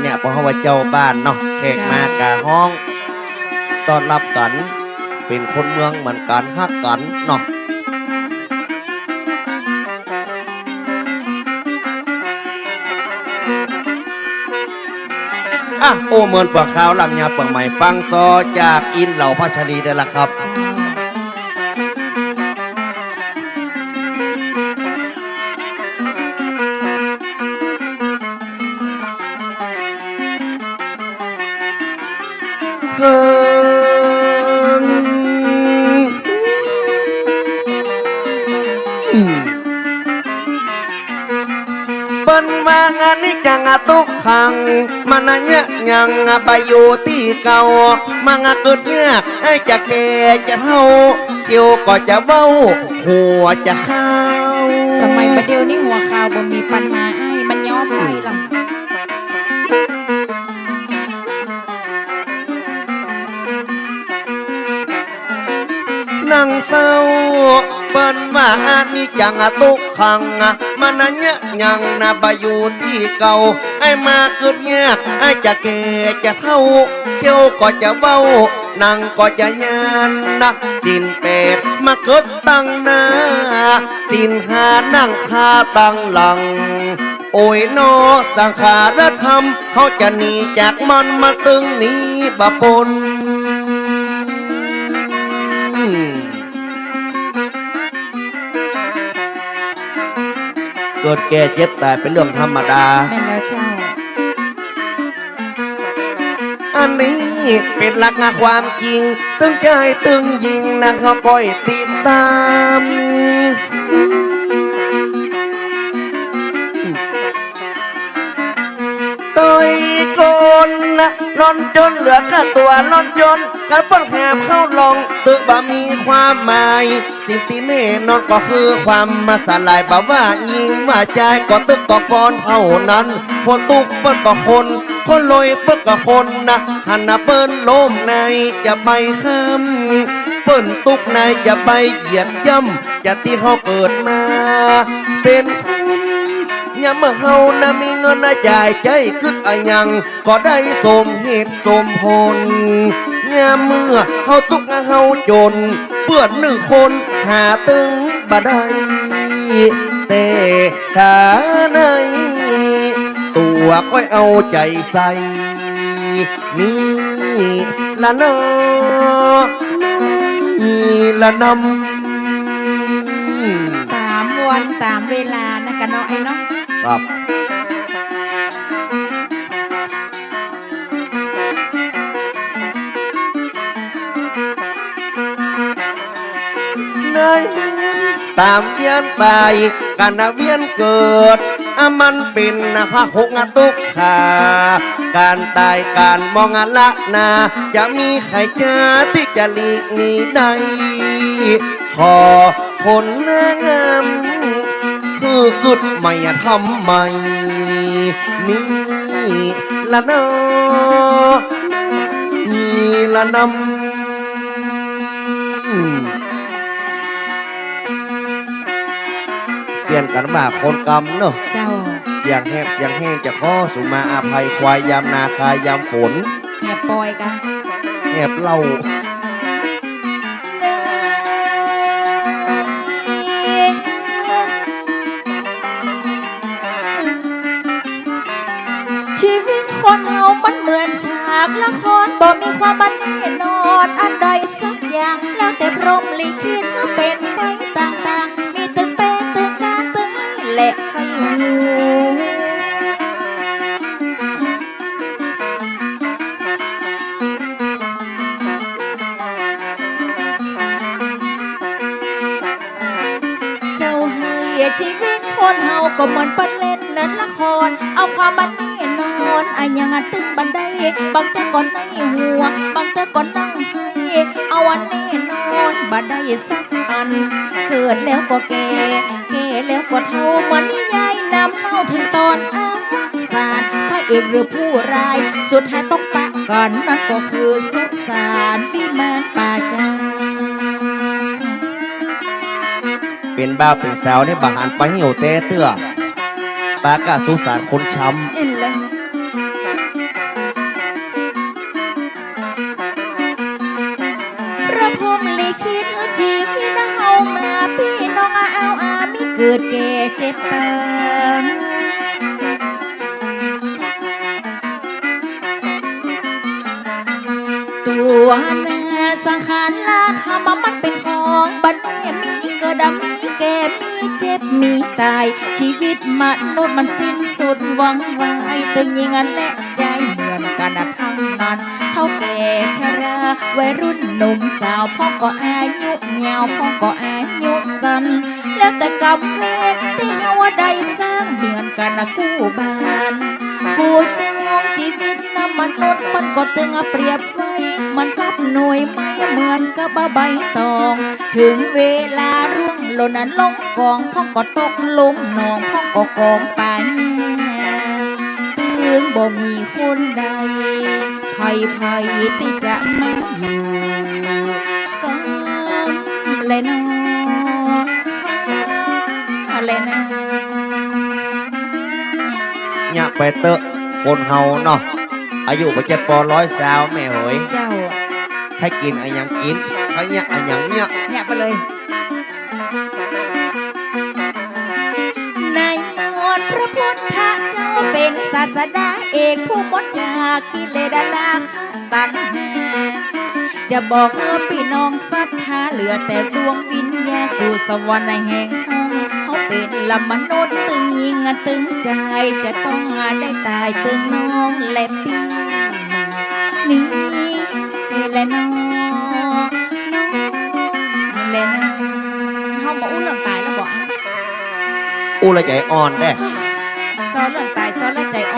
เนี่ยเพราะว่าเจ้าบ้านเนาะแขกมากาห้องต้อนรับกันเป็นคนเมืองเหมือนกันฮักกันเนาะอะโอเมินปาขาวลำยาเปิงใหม่ฟังซอจากอินเหล่าพัชรีได้ละครับ งอืมเป็นว่างานนี้จังตุกขังมันอะเนี่ยังไปอยู่ที่เก่ามันอะเกิดเนี่ยไอ้จะแก่จะเท่าเขียวก็จะเว้าหัวจะเข้าสมัยประเดี๋ยวนี้หัวข่าวบ่มีปัญหาไอ้มันย้อมไปหร นั่งเศร้าเปิ้นว่าอันนี้จังอะตุกขังอะมันะเนี่ยยังนะไปอยู่ที่เก่าไอ้มาเกิดเนี่ยไอ้จะแก่จะเท่าเที่ยวก็จะเว้านั่งก็จะยานนะสินเป็ดมาเกิดตั้งหน้าสินหานั่งคาตั้งหลัง โอ้ยนอสังขารธรรมเขาจะหนีจากมันมาตึงนี้บะปน เกิดแก่เจ็บตายเป็นเรื่องธรรมดา แม่นแล้วเจ้า อันนี้เป็นหลักงาความจริง ตึงใจตึงยิงนะเขาก้อยติดตาม นนะร้อนจนเหลือแค่ตัวร้อนจนการป้อนแหบเข้าลองตึกบ่มีความหมาย สิ่งที่แน่นอนก็คือความมาสลายบ่ว่ายิงว่าใจก็ตึกก็ฟอนเท่านั้นฝนตุกเปิ้นก็คนคนลอยเปิ้นก็คนนะหันน้าเปิ้นโลมในจะไปข้ามเปิ้นตุกในจะไปเหยียดย่ำจะที่เขาเกิดมา เป็นคน ยามเมื่อเฮานะมีเงินนะจ่ายใจกึดอะยัง ก็ได้สมเหตุสมผลยามเมื่อเฮาตุกอะเฮาจนเปื้อนหนึ่งคนหาตึงบ่ได้แต่ขาใน ตัวก็เอาใจใส่นี่ละเนอนี่ละนำตามวันตามเวลานะกันเนาะไอ้เนาะ ครับได้ตามเวียนตายกันนะเวียนเกิดอมันเป็นนะพระหกตุกขาการตายการมองละนา จะมีใครเจะที่จะหลีกหนีได้ขอคนงาม คือกึดไม่ทำไม่นี่ละเนอนี่ละนำเปลี่ยนกันมาคนกรรมเนอะเจ้าเสียงแหบเสียงแห้งจะข้อสุมาอาภัยควายยามนาคายยามฝนแห่ปอยกันแหบเล่า ชีวิตคนเฮามันเหมือนฉากละครบ่มีความมันแน่นอนอันใดสักอย่างแล้วแต่พรหมลิขิตมาเป็นไปต่างๆ มีตึงเป็นตึงการตึงให้และใครรู้เจ้าให้ชีวิตคนเฮาก็เหมือนปันเล่นนั้นละครเอาความมัน แน่นอนอะยังอันตึงบันไดบางแต่ก่อนในหัวบางแต่ก่อนนั่งให้เอาอันแน่นอนบันไดสักอัน เกิดแล้วก็แก่แก่แล้วก็เท่ามือนยายนำเล่าถึงตอนอาวสานพระเอกหรือผู้ร้าย สุดท้ายต้องปะกันนั่นก็คือสุสานวิมานป่าจาเป็นบ้าเป็นสาวในบานไปเหี่ยวแต่เตื้อปากาสุสานคนช้นเลยำ พระพรหมลิขิตเอาชีวิตเอามาพี่น้องอาเอาอามีเกิดแก่เจ็บเติมตัวนาสังขารลาทำมามันเป็นของบั๊น บมีตาย ชีวิตมนุษย์มันสิ้นสุดหวังไว้ตึงยิงอันและใจเหมือนกันนะทั้งนั้น เท่าแก่ชราวัยรุ่นหนุ่มสาวพ่อก็อายุยาวพ่อก็อายุสั้นแล้วแต่กรรมเวรที่เฮาได้สร้างเหมือนกันนะคู่บ้านผู้จองงชีวิตนะมนุษย์มันก็ตึงเอาเปรียบไว้ มันกับหน่วยไม้เหมือนกับใบตอง ถึงเวลา ล่นนั้นลงกองพ่อก็ตกหลุมหนองพ่อก็กองป่าหญ้าถึงบ่มีคนใดภัยภัยที่จะไม่อยู่ก็เลยนอฟ้าเลยนะเนี่ยไปเตอะคนเฮาเนาะอายุก็จะปอร้อยสาวแม่เฮ้ยเจ้าถ้ากินอะไรยังกินถ้าเนี่ยอะไรยังเนี่ยเนี่ยไปเลย เป็นศาสดาเอกผู้มดจากกิเลสลาตัณหาจะบอกเออพี่น้องศรัทธาเหลือแต่ดวงวิญญาณสู่สวรรค์ในแห่งห้องเขาเป็นละมนุษย์ตึงยิงตึงใจจะต้องได้ตายตึงน้องและพี่นี่แหละน้องน้องและน้องเขาบอกอุ้นเรื่องตายแล้วบอกอะอู้ละใจอ่อนแด้เฮ้